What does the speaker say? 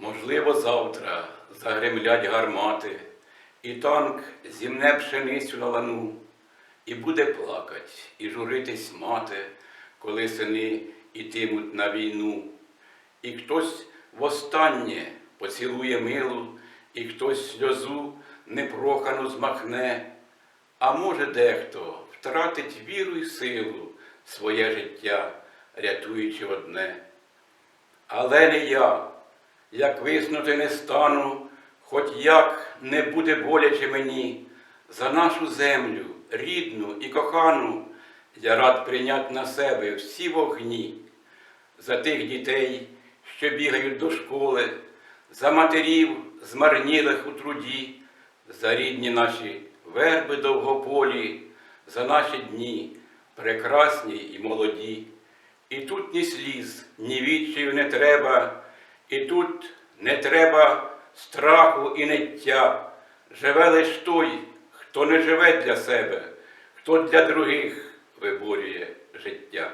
Можливо, завтра загремлять гармати, і танк зімне пшеницю на лану, і буде плакать, і журитись мати, коли сини ітимуть на війну. І хтось востаннє поцілує милу, і хтось сльозу непрохану змахне, а може, дехто втратить віру й силу своє життя, рятуючи одне. Але не я, як виснути не стану, хоч як не буде боляче мені, за нашу землю, рідну і кохану, я рад прийняти на себе всі вогні, за тих дітей, що бігають до школи, за матерів, змарнілих у труді, за рідні наші верби довгополі, за наші дні, прекрасні і молоді. І тут ні сліз, ні відчаю не треба, і тут не треба страху і ниття. Живе лиш той, хто не живе для себе, хто для других виборює життя.